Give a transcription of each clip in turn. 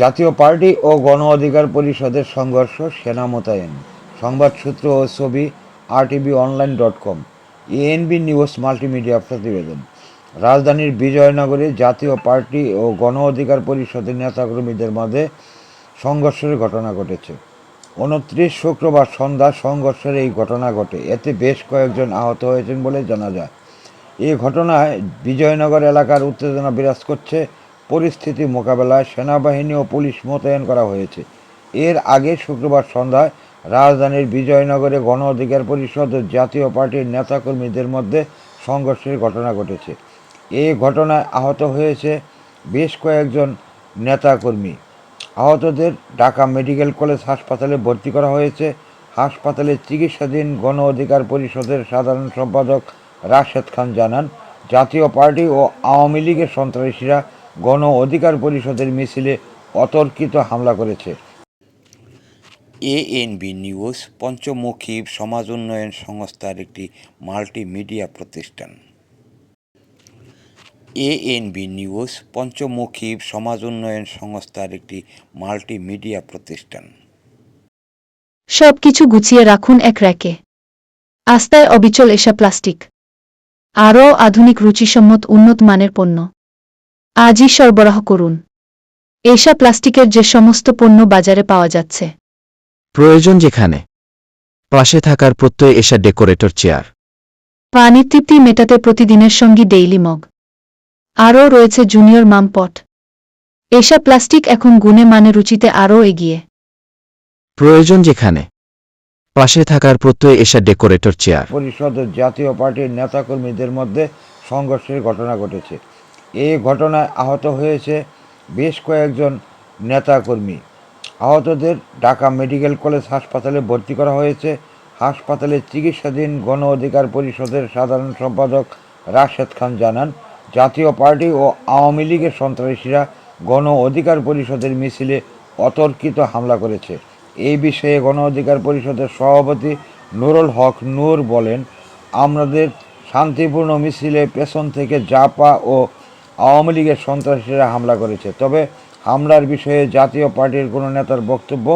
জাতীয় পার্টি ও গণ অধিকার পরিষদের সংঘর্ষ, সেনা মোতায়েন। সংবাদ সূত্র ও ছবি RTV online dot com. ANB news multimedia প্রতিবেদন। রাজধানীর বিজয়নগরে জাতীয় পার্টি ও গণ অধিকার পরিষদের নেতাকর্মীদের মধ্যে সংঘর্ষের ঘটনা ঘটেছে। উনত্রিশ শুক্রবার সন্ধ্যা সংঘর্ষের এই ঘটনা ঘটে। এতে বেশ কয়েকজন আহত হয়েছেন বলে জানা যায়। এই ঘটনায় বিজয়নগর এলাকার উত্তেজনা বিরাজ করছে পরিস্থিতি মোকাবেলায় সেনাবাহিনী ও পুলিশ মোতায়েন করা হয়েছে। এর আগে শুক্রবার সন্ধ্যায় রাজধানীর বিজয়নগরে গণ অধিকার পরিষদ ও জাতীয় পার্টির নেতাকর্মীদের মধ্যে সংঘর্ষের ঘটনা ঘটেছে। এই ঘটনায় আহত হয়েছে বেশ কয়েকজন নেতাকর্মী। আহতদের ঢাকা মেডিকেল কলেজ হাসপাতালে ভর্তি করা হয়েছে। হাসপাতালে চিকিৎসাধীন গণ অধিকার পরিষদের সাধারণ সম্পাদক রাশেদ খান জানান, জাতীয় পার্টি ও আওয়ামী লীগের সন্ত্রাসীরা গণ অধিকার পরিষদের মিছিলে অতর্কিত হামলা করেছে। এএনবি নিউজ পঞ্চমুখী সমাজ উন্নয়ন সংস্থার একটি মাল্টিমিডিয়া প্রতিষ্ঠান। এএনবি নিউজ পঞ্চমুখী সমাজ উন্নয়ন সংস্থার একটি মাল্টিমিডিয়া প্রতিষ্ঠান। সবকিছু গুছিয়ে রাখুন এক র্যাকে। আস্তায় অবিচল এসা প্লাস্টিক। আরও আধুনিক রুচিসম্মত উন্নত মানের পণ্য। আজই সরবরাহ করুন। এসা প্লাস্টিকের যে সমস্ত পণ্য বাজারে পাওয়া যাচ্ছে। প্রয়োজন যেখানে। পাশে থাকার প্রত্যয় এসা ডেকোরেটর চেয়ার। পানির তৃপ্তি মেটাতে প্রতিদিনের সঙ্গী ডেইলি মগ। আরও রয়েছে জুনিয়র মাম পট এসা প্লাস্টিক এখন গুণে মানে রুচিতে আরও এগিয়ে। প্রয়োজন যেখানে। পাশে থাকার প্রত্যয় এসা ডেকোরেটর চেয়ার। পরিষদ জাতীয় পার্টির নেতাকর্মীদের মধ্যে সংঘর্ষের ঘটনা ঘটেছে। এই ঘটনায় আহত হয়েছে বেশ কয়েকজন নেতাকর্মী। আহতদের ঢাকা মেডিকেল কলেজ হাসপাতালে ভর্তি করা হয়েছে। হাসপাতালে চিকিৎসাধীন গণ অধিকার পরিষদের সাধারণ সম্পাদক রাশেদ খান জানান, জাতীয় পার্টি ও আওয়ামী লীগের সন্ত্রাসীরা গণ অধিকার পরিষদের মিছিলে অতর্কিত হামলা করেছে। এই বিষয়ে গণ অধিকার পরিষদের সভাপতি নুরুল হক নূর বলেন, আমাদের শান্তিপূর্ণ মিছিলে পেছন থেকে জাপা ও আওয়ামী লীগের সন্ত্রাসীরা হামলা করেছে। তবে হামলার বিষয়ে জাতীয় পার্টির কোনো নেতার বক্তব্য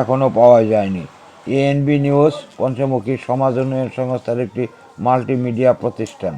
এখনও পাওয়া যায়নি। এএনবি নিউজ, পঞ্চমুখী সমাজ উন্নয়ন সংস্থার একটি মাল্টিমিডিয়া প্রতিষ্ঠান।